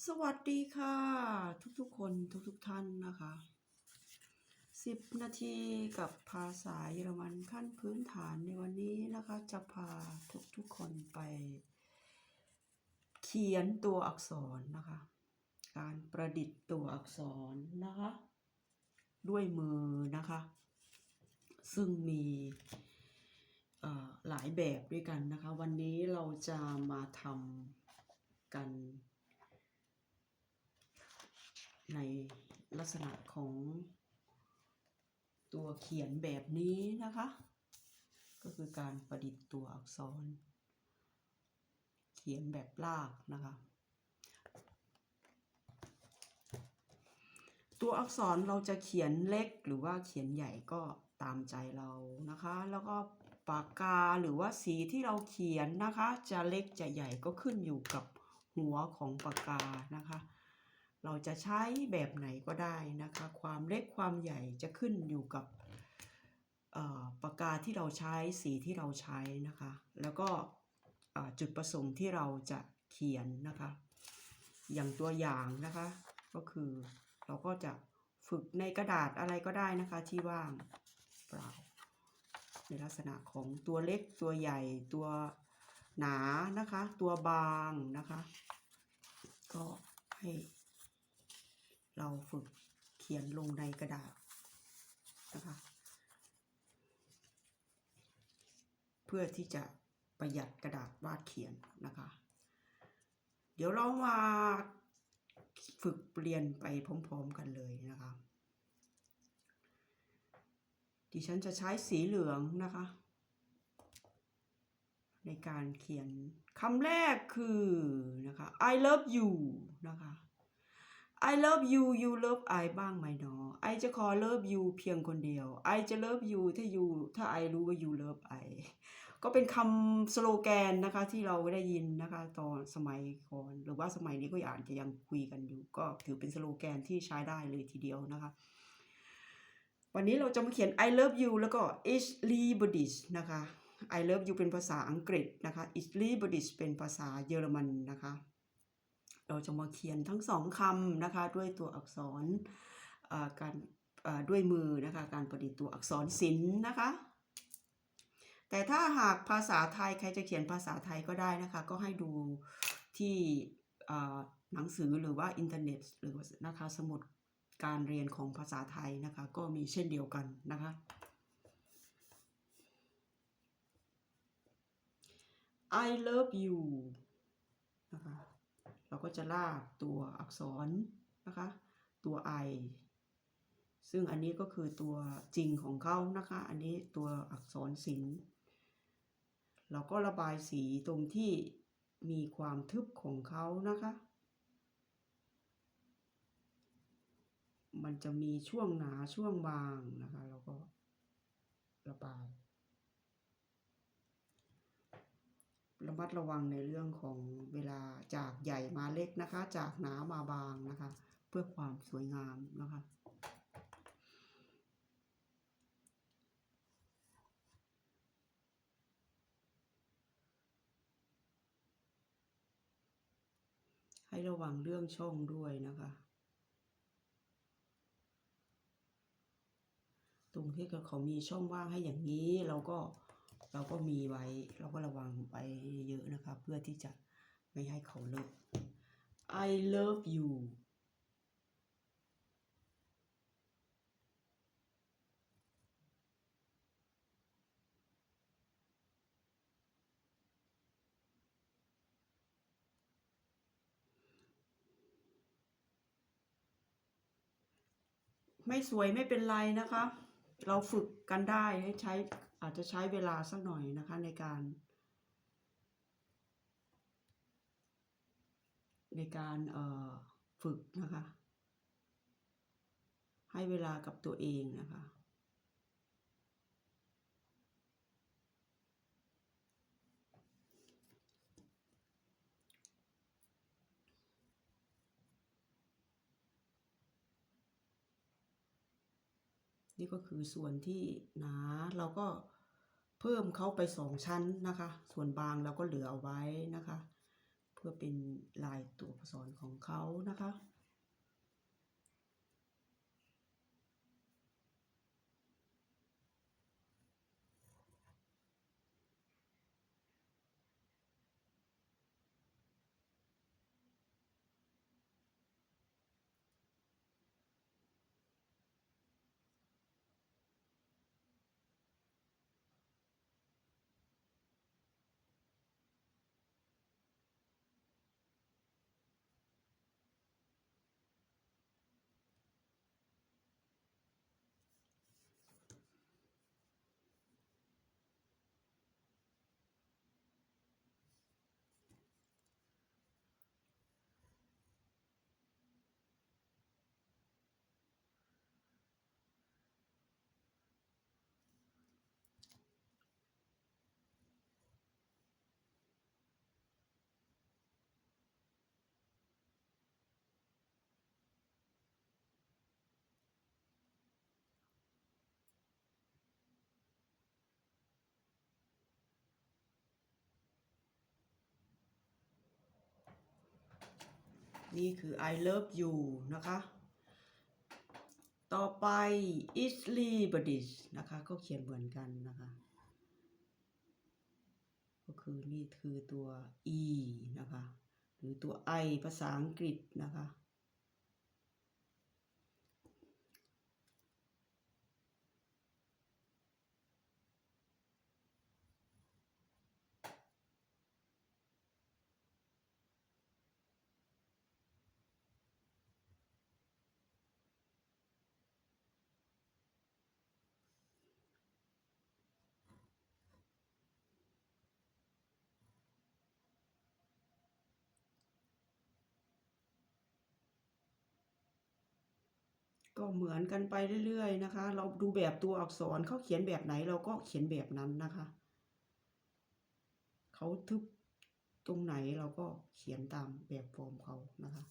สวัสดีค่ะ ทุกๆคนทุกๆท่านนะคะสิบนาทีกับภาษาเยอรมันขั้นพื้นฐานในวันนี้นะคะ จะพาทุกๆคนไป เขียนตัวอักษรนะคะ การประดิษฐ์ตัวอักษรนะคะ ด้วยมือนะคะ ซึ่งมีหลายแบบด้วยกันนะคะ วันนี้เราจะมาทำกัน ในลักษณะของตัวเขียนแบบนี้นะคะ ก็คือการประดิษฐ์ตัวอักษร เขียนแบบลากนะคะ ตัวอักษรเราจะเขียนเล็กหรือว่าเขียนใหญ่ก็ตามใจเรานะคะ แล้วก็ปากกาหรือว่าสีที่เราเขียนนะคะ จะเล็กจะใหญ่ก็ขึ้นอยู่กับหัวของปากกานะคะ เราจะใช้แบบไหนก็ได้นะคะ ความเล็กความใหญ่จะขึ้นอยู่กับปากกาที่เราใช้สีที่เราใช้นะคะ แล้วก็จุดประสงค์ที่เราจะเขียนนะคะ อย่างตัวอย่างนะคะ ก็คือเราก็จะฝึกในกระดาษอะไรก็ได้นะคะที่ว่างเปล่า ในลักษณะของตัวเล็กตัวใหญ่ตัวหนานะคะ ตัวบางนะคะ ก็ให้ เราฝึกเขียนลงในกระดาษนะคะ เพื่อที่จะประหยัดกระดาษวาดเขียนนะคะ เดี๋ยวเรามาฝึกเรียนไปพร้อมๆกันเลยนะคะ ดิฉันจะใช้สีเหลืองนะคะ ในการเขียนคำแรกคือนะคะ I love you นะคะ I love you you love I บ้างไหมเนาะ I จะขอ love you เพียงคนเดียว I จะ love you ถ้า you ถ้า I รู้ว่า you love I ก็เป็นคำสโลแกนนะคะที่เราได้ยินนะคะตอนสมัยก่อน หรือว่าสมัยนี้ก็อาจจะยังคุยกันอยู่ ก็ถือเป็นสโลแกนที่ใช้ได้เลยทีเดียวนะคะ วันนี้เราจะมาเขียน I love you แล้วก็ is libodis นะคะ I love you เป็นภาษาอังกฤษนะคะ is libodis เป็นภาษาเยอรมันนะคะ เราจะมาเขียนทั้งสองคำนะคะด้วยตัวอักษรการด้วยมือนะคะการประดิษฐ์ตัวอักษรศิลป์นะคะ แต่ถ้าหากภาษาไทยใครจะเขียนภาษาไทยก็ได้นะคะ ก็ให้ดูที่หนังสือหรือว่าอินเทอร์เน็ตหรือนะคะสมุดการเรียนของภาษาไทยนะคะ ก็มีเช่นเดียวกันนะคะ I love you นะคะ เราก็จะลากตัวอักษรนะคะ ตัว I ซึ่งอันนี้ก็คือตัวจริงของเขานะคะ อันนี้ตัวอักษรศิลป์เราก็ระบายสีตรงที่มีความทึบของเขานะคะ มันจะมีช่วงหนาช่วงบางนะคะ เราก็ระบาย ระมัดระวังในเรื่องของเวลาจากใหญ่มาเล็กนะคะ จากหนามาบางนะคะ เพื่อความสวยงามนะคะให้ระวังเรื่องช่องด้วยนะคะ ตรงที่เขามีช่องว่างให้อย่างนี้เราก็ เราก็มีไว้เราก็ระวังไปเยอะนะคะเพื่อที่จะไม่ให้เขาเลิก I love you ไม่สวยไม่เป็นไรนะคะ เราฝึกกันได้ให้ใช้ อาจจะใช้เวลาสักหน่อยนะคะในการ ในการฝึกนะคะ ให้เวลากับตัวเองนะคะ นี่ก็คือส่วนที่หนาเราก็เพิ่มเขาไปสองชั้นนะคะ ส่วนบางเราก็เหลือเอาไว้นะคะ เพื่อเป็นลายตัวอักษรของเขานะคะ นี่คือ I love you นะคะ ต่อไป is l i b e r d i s นะคะ ก็เขียนเหมือนกันนะคะ ก็คือนี่คือตัว e นะคะ หรือตัว i ภาษาอังกฤษนะคะ ก็เหมือนกันไปเรื่อยๆนะคะ เราดูแบบตัวอักษรเขาเขียนแบบไหนเราก็เขียนแบบนั้นนะคะเขาทึบตรงไหนเราก็เขียนตามแบบฟอร์มเขานะคะ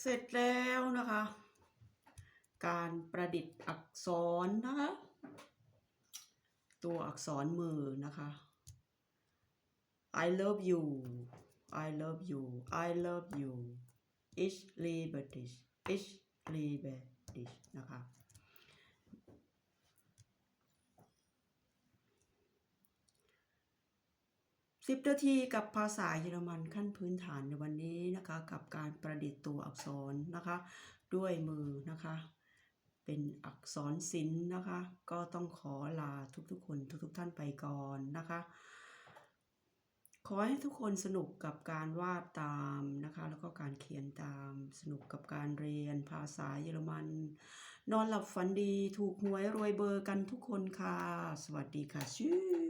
เสร็จแล้วนะคะ การประดิษฐ์อักษรนะคะ ตัวอักษรมือนะคะ I love you I love you I love you ich liebe dich ich liebe dich นะคะ สิบนาทีกับภาษาเยอรมันขั้นพื้นฐานในวันนี้นะคะ กับการประดิษฐ์ตัวอักษรนะคะ ด้วยมือนะคะ เป็นอักษรศิลป์นะคะ ก็ต้องขอลาทุกๆคนทุกๆท่านไปก่อนนะคะ ขอให้ทุกคนสนุกกับการวาดตามนะคะ แล้วก็การเขียนตามสนุกกับการเรียนภาษาเยอรมัน นอนหลับฝันดีถูกหวยรวยเบอร์กันทุกคนค่ะ สวัสดีค่ะชื่อ